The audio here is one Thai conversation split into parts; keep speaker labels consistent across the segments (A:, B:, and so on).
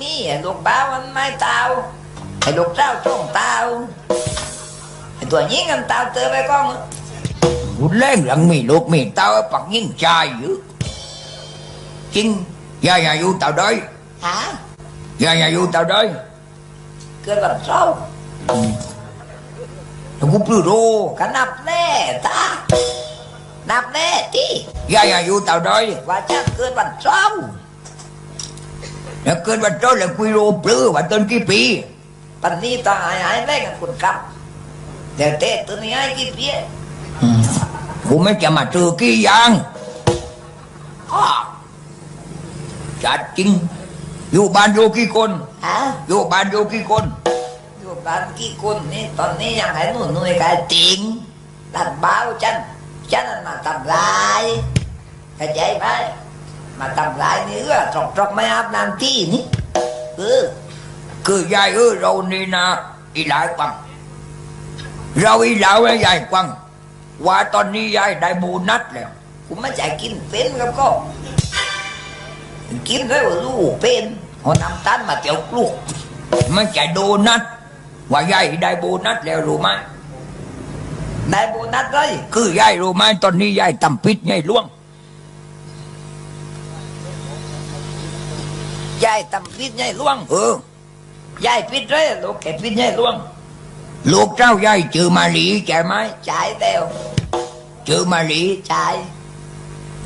A: มีไอ้ลูกบ้าวมันไม่เตาไอ้ลูกเจ้าช่องเตาไอ้ตัวยิงกันเตาเตอไปก้อง
B: รุนแรงหลังมีลูกมีเต้าปักยิ่งใจอยู่จริงยายอายุเต่าด้อย
A: ฮะ
B: ยายอายุเต่าด้อย
A: เกิดวันเสาร์
B: แต่กูปลื้มโร
A: ก็นับแน่ตานับแน่ที่
B: ยายอายุเต่าด้อย
A: ว่าจะเกิดวันเสาร์
B: แล้วเกิดวันเจ้าแล้วกุยโรปลื้มวันต้นกี่ปี
A: ปันนี้ตาหายหายแรกกันคุณครับเดี๋ยวเตะตัวนี้ให้กี่เพี้ย
B: กูไม่จะมาเจอกี่อยาง
A: อ้อ
B: จัดจริง อยู่บ้านอยู่กี่คน
A: ฮะ
B: อยู่บ้านอยู่กี่คน
A: อยู่บ้านกี่คนนี่ตอนนี้ยังให้หนูหน่วยกันจริงตัดเบ้าฉันฉันน่ะมาทำลายเข้าใจไหม มาทำลายนี่เออตรอกตรอกไม่อาบน้ำที่นี่เออ
B: คือยายเออเรานี่นะอีหลายกวังเราอีหลาวและยายกวังว่าตอนนี้ยายได้โบนัสแล้ว
A: กูไม่ใจกินเป็นครับก็ กินแล้วลูกเป็นเอาน้ำตาลมาเตียวกลูก
B: ไม่ใช่โดนัทว่ายายได้โบนัสแล้วรู้ไหม
A: ได้โบนัสเลย
B: คือยายรู้ไหมตอนนี้ยายทำพิษยายล่วง
A: ยายทำพิษยายล่วง
B: เออยา
A: ยพิษเลยลูกแกพิษยายล่วง
B: ลูกเจ้ายายชื่อมาลีใช่ไหม
A: จ่ายแล้ว
B: ชื่อมาลี
A: จ่าย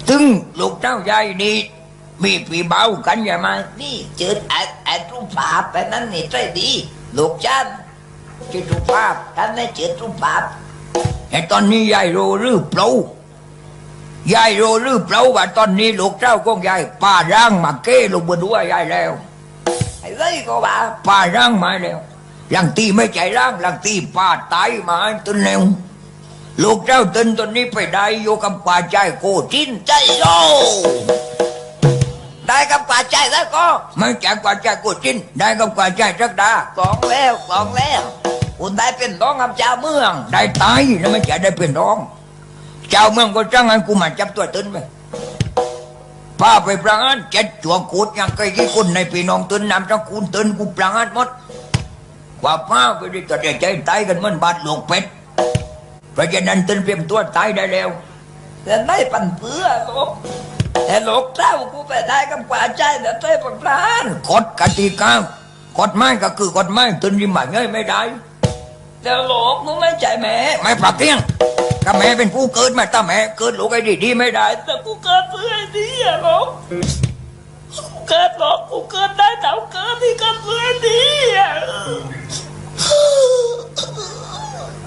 B: ถึงลูกเจ้ายายนี่มีปีเบากันใช่ไหม
A: นี่จืดไอ้ไอ้รูปภาพไปนั้นนี่ใจดี ลูกจันจืดรูปภาพท่านได้จืดรูปภาพ
B: แต่ตอนนี้ยายรู้หรือเปล่า ยายรู้หรือเปล่าว่าตอนนี้ลูกเจ้าของยายป้าร่างมาเก้ลงบนหัวยายแล้ว
A: ไอ้เลยก็ว่า
B: ป้าร่างมาแล้วหลังตีไม่ใจร่างหลังตีป้าตายมาตุนแล้วลูกเจ้าตุนตอนนี้ไปได้อยู่กับป่าใจโกจินใจโย
A: ได้กับกว่าใจแล้วก็
B: ไม่ใช่ป่าใจโกจินได้กับป่าใจจักดาก
A: องแล้วกองแล้วคุณได้เป็นน้องกับเจ้าเมือง
B: ได้ตายแล้วไม่ใช่ได้เป็นร้อง เจ้าเมืองก็จ้างให้กูมาจับตัวตุนไปพาไปประหารเจ็ดจัวกูดยังเคยกี่คนในพี่น้องตุนนำจังกูตุนกูประหารหมดกว่าพ้าไปด้ตัดใจตายกันเหมือนบาดหลวงเป็ดเพราะฉะนั้นตึนเตรียมตัวตายได้แล้ว
A: แต่ได้ปันเพื่อลูกแต่ลูกเจ้ากูไปได้กับกว่าใจแต่เต้ปังพราน
B: กฎกติกากฎหมายก็คือกฎหมายตึนริมหมายเงยไม่ได้
A: แต่ลูกกูไม่ใจแม่
B: ไม่ปรับเที่ยง ถ้าแม่เป็นผู้เกิดมาถ้าแม่เกิดลูกไอ้ดีๆไม่ได้
A: แต่กูเกิดเพื่อไอ้นี่อะลูกกูเกิดหรอกกูเกิดได้แต่กูเกิดที่เกิดเพื่อไอ้นี่อะ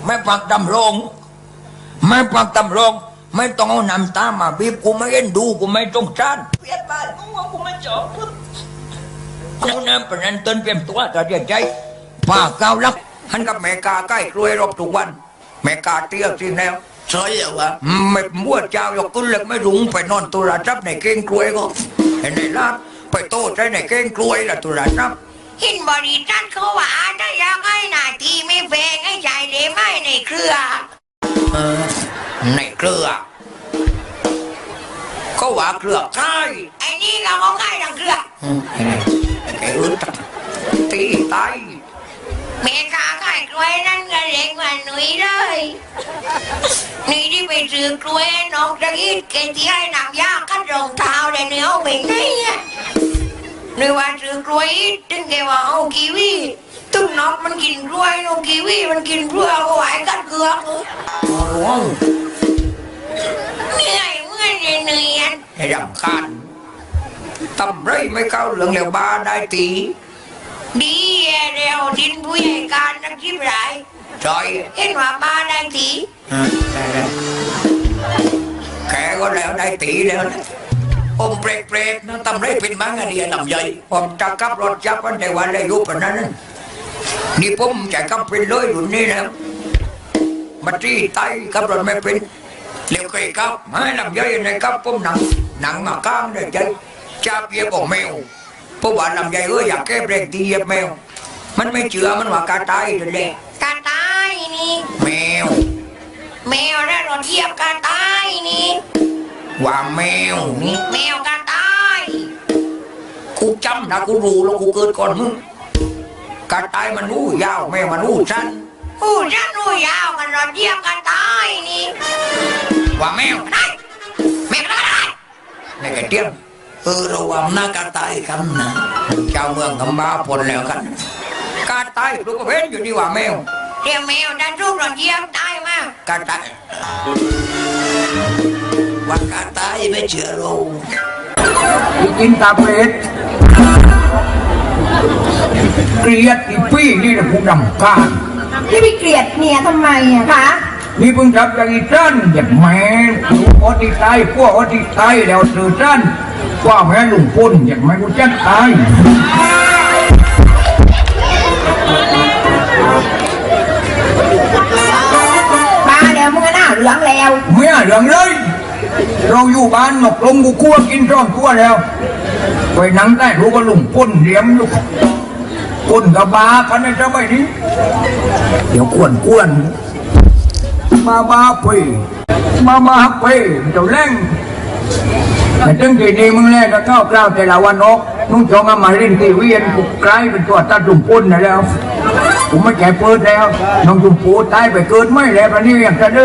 B: ไม่ปักตำรงไม่ปักตำรงไม่ต้องเอาน้ำตามาบีบกูไม่เอ็นดูกูไม่ต้องจาน
A: เปลี่ยนบ้านกูว่ากูไม่จบ
B: กูนั่นเป็นนั้นตึนเตรียมตัวตัดใจป้าเก้าวลักหันกับแม่กาใกล้กล้วยรอบทุกวัน แม่กาเตี้ยจริงแล้ว
A: ใช่เหรอวะ
B: ไม่มัวเจ้าอยกกุนเล็กไม่รุงไปนอนตุลาจับในเก้งกล้วยก็เห็นในลาดไปโต้ใจในเก้งกล้วยละตุลาจับ
C: หินบริษัทเขาว่าถ้าอยากให้หน้าที่ไม่แพงให้ใจได้ไหมในเครือ
B: เออในเครือเขาว่าเครือใช่
C: ไอ้นี่ก็มองง่ายดังเครือ
B: แกอึดตีตาย
C: เมกาขายกล้วยนั่นก็เล็กกว่าหนุ่ยเลยหนี่ที่ไปซื้อกล้วยนอกจากอีกเกที่ให้นำยาคัดรองเท้าแต่เนื้อเอาไปไหนอะหรือว่าซื้อกล้วยอีกถึงแกว่าเอากีวีตุ้งนอกมันกินกล้วยนกกีวีมันกินเพื่อเอาไว้กัดเกลือก
B: โอ้โห
C: เหนื่อยเมื่อยเหนื่อยอะ
B: ไอ้รำคาญทำไรไม่เข้าเรื่องแล้วบาได้ตี
C: ดี เร็วดินผู้ใหญ่การนักทิพย์ไร
B: จอย
C: เห็นว่าบ้าได้ที
B: อะได้แล้วแกก็แล้วได้ตีแล้วนะอมเปรกเปรกๆนะทำไรเป็นมังอะเดียลำใหญ่ผมจะขับรถจับวันในวันได้ยุบปานนั้น นี่ผมจะขับเป็นเลยรุ่นนี้แล้วมาที่ไตขับรถไม่เป็นเร็วเคยขับไม่ลำใหญ่ในขับผมหนังหนังมาข้างเลยใจจับเหยียบของแมวเพราะว่าลำใหญ่เอออยากแก้เบรกตีเหยียบแมว มันไม่เชื่อมันว่ากาตายนั่นแหละ
C: กาตายนี่
B: แมว
C: แมวแล้วเราเทียบกาตายนี่
B: ว่าแมวนี่
C: แมวกาตาย
B: กู
D: จำนะกูรู้แล้วกูเกิดก่อนมึงกระต่ายมันอู้ยาวแม่มันอู้สั้น
C: อู้ฉันรู้ยาวกันรถเทียบกันตายนี่
D: ว่าแมว
C: ได้แม่ก็ได้
D: ในกระเทียมเออระวังหน้ากระต่ายกันนะชาวเมืองกำบ้าพลแล้วกันกระ ต่ายลูกก็เพ้นอยู่นี่ว่าแมว
C: เดี๋ยวแมวดันรูปรถเทียบตายมาก
D: กระต่ายว่ากระต่ายไม่เชื่อเรา
B: กินตาเพชรเกลียดอีปี้นี่นะผู้นำการ
E: ที่ไปเกลียดเมียทำไมอะคะ
B: นี่เพิ่งทับอย่างอีจันอย่าแม่ผู้อติตายพวกอติตายแล้วสื่อจันว่าแม่ลุงพ้นอย่าแม่กูจันตาย
E: แล้วเมื่
B: อเรื่องเลย เราอยู่บ้านหนกลมกูกลัวกินร้อนตัวแล้วไปนั่งได้รู้ว่าลุงพ้นเลี้ยมลูกพ้นกับบากันในสมัยนี้เดี๋ยวกวนกวนมาบาไปมามาไปเจ้าแรงแต่ตั้งแต่นี้มึงแรกก็เข้าวกล้าวแต่ละวันออกมึงจองอามาเล่นทีวีอันกูกลายเป็นตัวตาจุ่มพ้นนะแล้วกูไม่แก่เปิดแล้วน้องจุ่มปูตายไปเกินไม่แล้วตอนนี้ยังจะเดิม